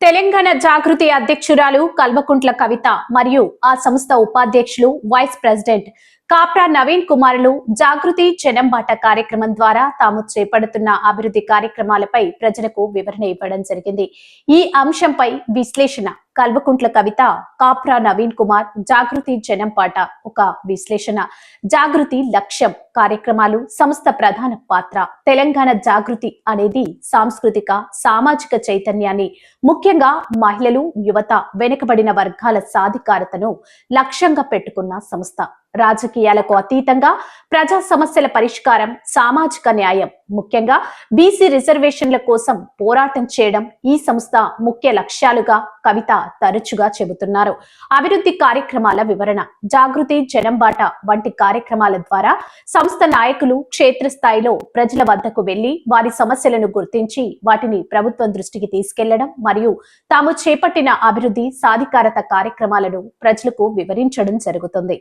తెలంగాణ జాగృతి అధ్యక్షురాలు కల్వకుంట్ల కవిత మరియు ఆ సంస్థ ఉపాధ్యక్షులు వైస్ ప్రెసిడెంట్ కాప్రా నవీన్ కుమారులు జాగృతి చెనంబాట కార్యక్రమం ద్వారా తాము చేపడుతున్న అభివృద్ధి కార్యక్రమాలపై ప్రజలకు వివరణ ఇవ్వడం జరిగింది. ఈ అంశంపై విశ్లేషణ కల్వకుంట్ల కవిత కాప్రా నవీన్ కుమార్ జాగృతి జనంపాట ఒక విశ్లేషణ. జాగృతి లక్ష్యం కార్యక్రమాలు సంస్థ ప్రధాన పాత్ర. తెలంగాణ జాగృతి అనేది సాంస్కృతిక సామాజిక చైతన్యాన్ని ముఖ్యంగా మహిళలు యువత వెనుకబడిన వర్గాల సాధికారతను లక్ష్యంగా పెట్టుకున్న సంస్థ. రాజకీయాలకు అతీతంగా ప్రజా సమస్యల పరిష్కారం సామాజిక న్యాయం ముఖ్యంగా బీసీ రిజర్వేషన్ల కోసం పోరాటం చేయడం ఈ సంస్థ ముఖ్య లక్ష్యాలుగా కవిత తరచుగా చెబుతున్నారు. అభివృద్ధి కార్యక్రమాల వివరణ జాగృతి జనంబాట వంటి కార్యక్రమాల ద్వారా సంస్థ నాయకులు క్షేత్రస్థాయిలో ప్రజల వద్దకు వెళ్ళి వారి సమస్యలను గుర్తించి వాటిని ప్రభుత్వం దృష్టికి తీసుకెళ్ళడం మరియు తాము చేపట్టిన అభివృద్ధి సాధికారత కార్యక్రమాలను ప్రజలకు వివరించడం జరుగుతుంది.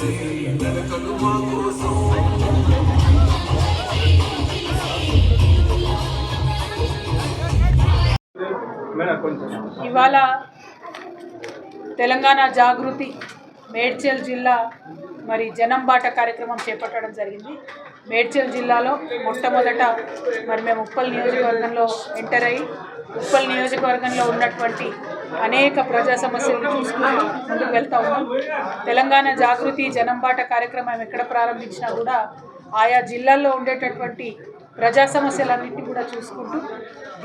మా కోసం ఇవాళ తెలంగాణ జాగృతి మేడ్చల్ జిల్లా మరి జనం బాట కార్యక్రమం చేపట్టడం జరిగింది. మేడ్చల్ జిల్లాలో మొట్టమొదట మరి మేము ఉప్పల్ నియోజకవర్గంలో ఎంటర్ అయ్యి ఉప్పల్ నియోజకవర్గంలో ఉన్నటువంటి అనేక ప్రజా సమస్యలను చూసుకుంటూ ముందుకు వెళ్తా ఉన్నాం. తెలంగాణ జాగృతి జనం బాట కార్యక్రమం ఎక్కడ ప్రారంభించినా కూడా ఆయా జిల్లాల్లో ఉండేటటువంటి ప్రజా సమస్యలన్నింటినీ కూడా చూసుకుంటూ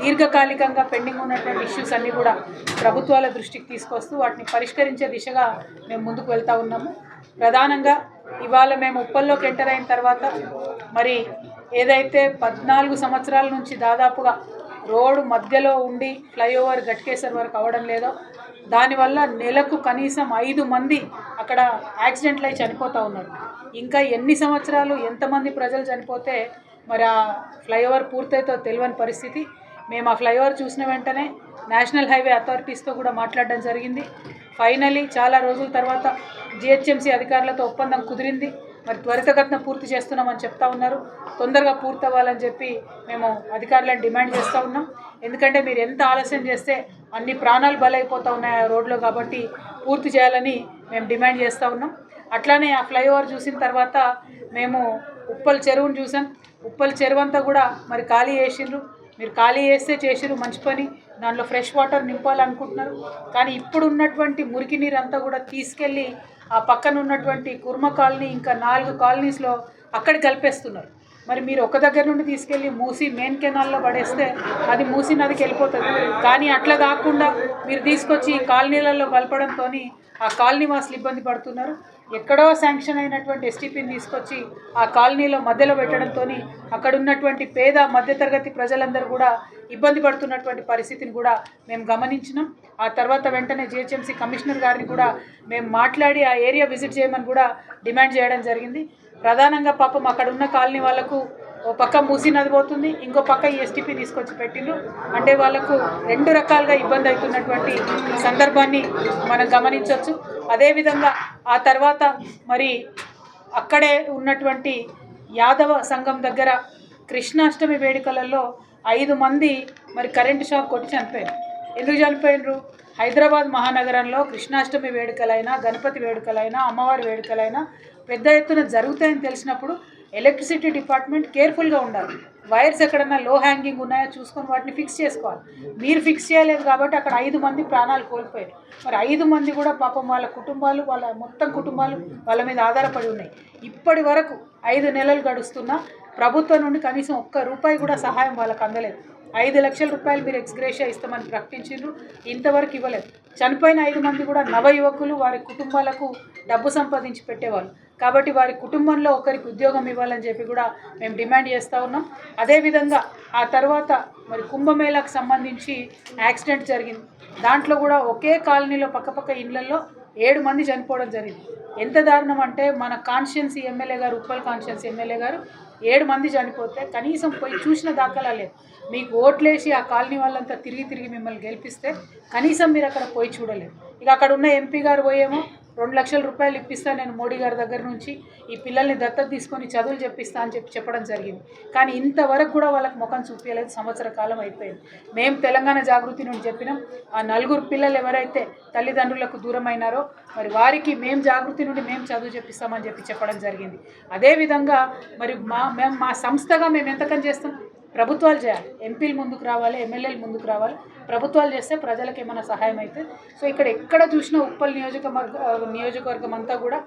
దీర్ఘకాలికంగా పెండింగ్ ఉన్నటువంటి ఇష్యూస్ అన్నీ కూడా ప్రభుత్వాల దృష్టికి తీసుకొస్తూ వాటిని పరిష్కరించే దిశగా మేము ముందుకు వెళ్తూ ఉన్నాము. ప్రధానంగా ఇవాళ మేము ఉప్పల్లోకి ఎంటర్ అయిన తర్వాత మరి ఏదైతే పద్నాలుగు సంవత్సరాల నుంచి దాదాపుగా రోడ్డు మధ్యలో ఉండి ఫ్లైఓవర్ గట్కేసర్ వరకు అవడం లేదో దానివల్ల నెలకు కనీసం ఐదు మంది అక్కడ యాక్సిడెంట్లు అయి చనిపోతూ ఉన్నారు. ఇంకా ఎన్ని సంవత్సరాలు ఎంతమంది ప్రజలు చనిపోతే మరి ఆ ఫ్లైఓవర్ పూర్తయితో తెలియని పరిస్థితి. మేము ఆ ఫ్లైఓవర్ చూసిన వెంటనే నేషనల్ హైవే అథారిటీస్తో కూడా మాట్లాడడం జరిగింది. ఫైనలీ చాలా రోజుల తర్వాత జిహెచ్ఎంసీ అధికారులతో ఒప్పందం కుదిరింది. మరి త్వరితగతిన పూర్తి చేస్తున్నామని చెప్తా ఉన్నారు. తొందరగా పూర్తవ్వాలని చెప్పి మేము అధికారులను డిమాండ్ చేస్తూ ఉన్నాం. ఎందుకంటే మీరు ఎంత ఆలస్యం చేస్తే అన్ని ప్రాణాలు బలైపోతూ ఉన్నాయి ఆ రోడ్లో కాబట్టి పూర్తి చేయాలని మేము డిమాండ్ చేస్తూ ఉన్నాం. అట్లానే ఆ ఫ్లైఓవర్ చూసిన తర్వాత మేము ఉప్పల్ చెరువును చూసాం. ఉప్పల్ చెరువంతా కూడా మరి ఖాళీ చేసిండ్రు. మీరు ఖాళీ చేస్తే చేసిరు మంచి పని. దాంట్లో ఫ్రెష్ వాటర్ నింపాలనుకుంటున్నారు. కానీ ఇప్పుడు ఉన్నటువంటి మురికి నీరు అంతా కూడా తీసుకెళ్ళి ఆ పక్కన ఉన్నటువంటి కుర్మ కాలనీ ఇంకా నాలుగు కాలనీస్లో అక్కడ కలిపేస్తున్నారు. మరి మీరు ఒక దగ్గర నుండి తీసుకెళ్ళి మూసి మెయిన్ కెనాల్లో పడేస్తే అది మూసి నదికి వెళ్ళిపోతుంది. కానీ అట్లా కాకుండా మీరు తీసుకొచ్చి ఈ కాలనీలలో కలపడంతో ఆ కాలనీ వాసులు ఇబ్బంది పడుతున్నారు. ఎక్కడో శాంక్షన్ అయినటువంటి ఎస్టీపీని తీసుకొచ్చి ఆ కాలనీలో మధ్యలో పెట్టడంతో అక్కడ ఉన్నటువంటి పేద మధ్యతరగతి ప్రజలందరూ కూడా ఇబ్బంది పడుతున్నటువంటి పరిస్థితిని కూడా మేము గమనించినాం. ఆ తర్వాత వెంటనే జిహెచ్ఎంసీ కమిషనర్ గారిని కూడా మేము మాట్లాడి ఆ ఏరియా విజిట్ చేయమని కూడా డిమాండ్ చేయడం జరిగింది. ప్రధానంగా పాపం అక్కడ ఉన్న కాలనీ వాళ్ళకు ఓ పక్క మూసి నది పోతుంది ఇంకో పక్క ఈ ఎస్టీపీ తీసుకొచ్చి పెట్టిండ్రు. అంటే వాళ్ళకు రెండు రకాలుగా ఇబ్బంది అవుతున్నటువంటి సందర్భాన్ని మనం గమనించవచ్చు అదేవిధంగా ఆ తర్వాత మరి అక్కడే ఉన్నటువంటి యాదవ సంఘం దగ్గర కృష్ణాష్టమి వేడుకలలో ఐదు మంది మరి కరెంటు షాక్ కొట్టి చనిపోయారు. ఎందుకు చనిపోయినరు? హైదరాబాద్ మహానగరంలో కృష్ణాష్టమి వేడుకలైనా గణపతి వేడుకలైనా అమ్మవారి వేడుకలైనా పెద్ద ఎత్తున జరుగుతాయని తెలిసినప్పుడు ఎలక్ట్రిసిటీ డిపార్ట్మెంట్ కేర్ఫుల్గా ఉండాలి. వైర్స్ ఎక్కడన్నా లో హ్యాంగింగ్ ఉన్నాయో చూసుకొని వాటిని ఫిక్స్ చేసుకోవాలి. మీరు ఫిక్స్ చేయలేదు కాబట్టి అక్కడ ఐదు మంది ప్రాణాలు కోల్పోయారు. మరి ఐదు మంది కూడా పాపం వాళ్ళ కుటుంబాలు వాళ్ళ మొత్తం కుటుంబాలు వాళ్ళ మీద ఆధారపడి ఉన్నాయి. ఇప్పటి వరకు ఐదు నెలలు గడుస్తున్నా ప్రభుత్వం నుండి కనీసం ఒక్క రూపాయి కూడా సహాయం వాళ్ళకి అందలేదు. ఐదు లక్షల రూపాయలు మీరు ఎక్స్గ్రేషియా ఇస్తామని ప్రకటించారు ఇంతవరకు ఇవ్వలేదు. చనిపోయిన ఐదు మంది కూడా నవ యువకులు వారి కుటుంబాలకు డబ్బు సంపాదించి పెట్టేవాళ్ళు. కాబట్టి వారి కుటుంబంలో ఒకరికి ఉద్యోగం ఇవ్వాలని చెప్పి కూడా మేము డిమాండ్ చేస్తూ ఉన్నాం. అదేవిధంగా ఆ తర్వాత మరి కుంభమేళాకు సంబంధించి యాక్సిడెంట్ జరిగింది. దాంట్లో కూడా ఒకే కాలనీలో పక్కపక్క ఇళ్ళలో ఏడు మంది చనిపోవడం జరిగింది. ఎంత దారుణం అంటే మన కాన్షియన్సీ ఎమ్మెల్యే గారు ఉప్పల్ కాన్షియన్స్ ఎమ్మెల్యే గారు ఏడు మంది చనిపోతే కనీసం పోయి చూసిన దాఖలా లేదు. మీకు ఓట్లేసి ఆ కాలనీ వాళ్ళంతా తిరిగి తిరిగి మిమ్మల్ని గెలిపిస్తే కనీసం మీరు అక్కడ పోయి చూడలేదు ఇక అక్కడ ఉన్న ఎంపీ గారు పోయేమో రెండు లక్షల రూపాయలు ఇప్పిస్తా నేను మోడీ గారి దగ్గర నుంచి. ఈ పిల్లల్ని దత్తత తీసుకొని చదువులు చెప్పిస్తా అని చెప్పి చెప్పడం జరిగింది. కానీ ఇంతవరకు కూడా వాళ్ళకి ముఖం చూపించలేదు సంవత్సర కాలం అయిపోయింది. మేము తెలంగాణ జాగృతి నుండి చెప్పినాం. ఆ నలుగురు పిల్లలు ఎవరైతే తల్లిదండ్రులకు దూరమైనారో మరి వారికి మేము జాగృతి నుండి మేము చదువు చెప్పిస్తామని చెప్పి చెప్పడం జరిగింది. అదేవిధంగా మరి మా మేము మా సంస్థగా మేము ఎంతకని చేస్తాం? ప్రభుత్వాలు చేయాలి. ఎంపీలు ముందుకు రావాలి ఎమ్మెల్యేలు ముందుకు రావాలి. ప్రభుత్వాలు చేస్తే ప్రజలకు ఏమైనా సహాయం అయితే. సో ఇక్కడ ఎక్కడ చూసినా ఉప్పల్ నియోజకవర్గ నియోజకవర్గం అంతా కూడా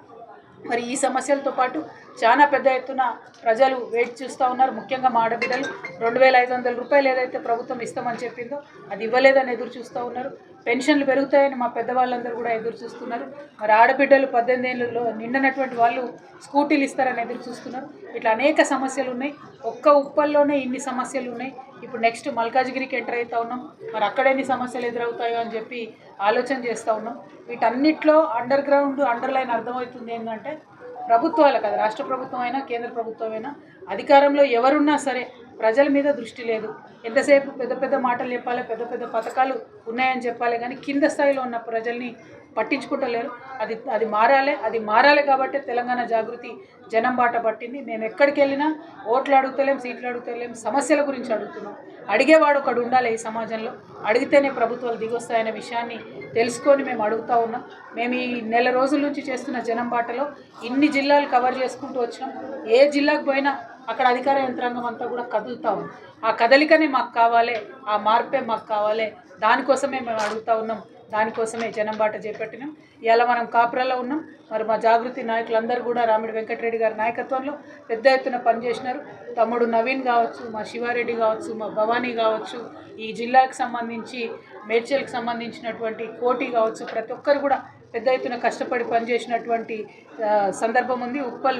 మరి ఈ సమస్యలతో పాటు చాలా పెద్ద ఎత్తున ప్రజలు వెయిట్ చూస్తూ ఉన్నారు. ముఖ్యంగా మా ఆడబిడ్డలు. రెండు వేల ఐదు వందల రూపాయలు ఏదైతే ప్రభుత్వం ఇస్తామని చెప్పిందో అది ఇవ్వలేదని ఎదురు చూస్తూ ఉన్నారు. పెన్షన్లు పెరుగుతాయని మా పెద్దవాళ్ళందరూ కూడా ఎదురు చూస్తున్నారు. మరి ఆడబిడ్డలు పద్దెనిమిది ఏళ్ళలో నిండనటువంటి వాళ్ళు స్కూటీలు ఇస్తారని ఎదురు చూస్తున్నారు. ఇట్లా అనేక సమస్యలు ఉన్నాయి. ఒక్క ఉప్పల్లోనే ఇన్ని సమస్యలు ఉన్నాయి. ఇప్పుడు నెక్స్ట్ మల్కాజ్గిరికి ఎంటర్ అవుతా ఉన్నాం. మరి అక్కడ ఎన్ని సమస్యలు ఎదురవుతాయో అని చెప్పి ఆలోచన చేస్తూ ఉన్నాం. వీటన్నిటిలో అండర్ గ్రౌండ్ అండర్లైన్ అర్థమవుతుంది ఏంటంటే ప్రభుత్వాలు కదా. రాష్ట్ర ప్రభుత్వం అయినా కేంద్ర ప్రభుత్వం అయినా అధికారంలో ఎవరున్నా సరే ప్రజల మీద దృష్టి లేదు. ఎంతసేపు పెద్ద పెద్ద మాటలు చెప్పాలి పెద్ద పెద్ద పథకాలు ఉన్నాయని చెప్పాలి కానీ కింద స్థాయిలో ఉన్న ప్రజల్ని పట్టించుకుంటలేరు. అది అది మారాలి అది మారాలి కాబట్టి తెలంగాణ జాగృతి జనం బాట పట్టింది. మేము ఎక్కడికి వెళ్ళినా ఓట్లు అడుగుతలేం సీట్లు అడుగుతలేం సమస్యల గురించి అడుగుతున్నాం. అడిగేవాడు ఒకడు ఉండాలి ఈ సమాజంలో. అడిగితేనే ప్రభుత్వాలు దిగొస్తాయనే విషయాన్ని తెలుసుకొని మేము అడుగుతా ఉన్నాం. మేము ఈ నెల రోజుల నుంచి చేస్తున్న జనం బాటలో ఇన్ని జిల్లాలు కవర్ చేసుకుంటూ వచ్చాం ఏ జిల్లాకు పోయినా అక్కడ అధికార యంత్రాంగం అంతా కూడా కదులుతూ ఉంది. ఆ కదలికనే మాకు కావాలి ఆ మార్పే మాకు కావాలి. దానికోసమే మేము అడుగుతా ఉన్నాం. దానికోసమే జనం బాట చేపట్టినాం. ఇవాళ మనం కాపురాలో ఉన్నాం. మరి మా జాగృతి నాయకులందరూ కూడా రామిడి వెంకటరెడ్డి గారి నాయకత్వంలో పెద్ద ఎత్తున పనిచేసినారు. తమ్ముడు నవీన్ కావచ్చు మా శివారెడ్డి కావచ్చు మా భవానీ కావచ్చు ఈ జిల్లాకు సంబంధించి మేడ్చల్కి సంబంధించినటువంటి కోటి కావచ్చు ప్రతి ఒక్కరు కూడా పెద్ద ఎత్తున కష్టపడి పనిచేసినటువంటి సందర్భం ఉంది. ఉప్పల్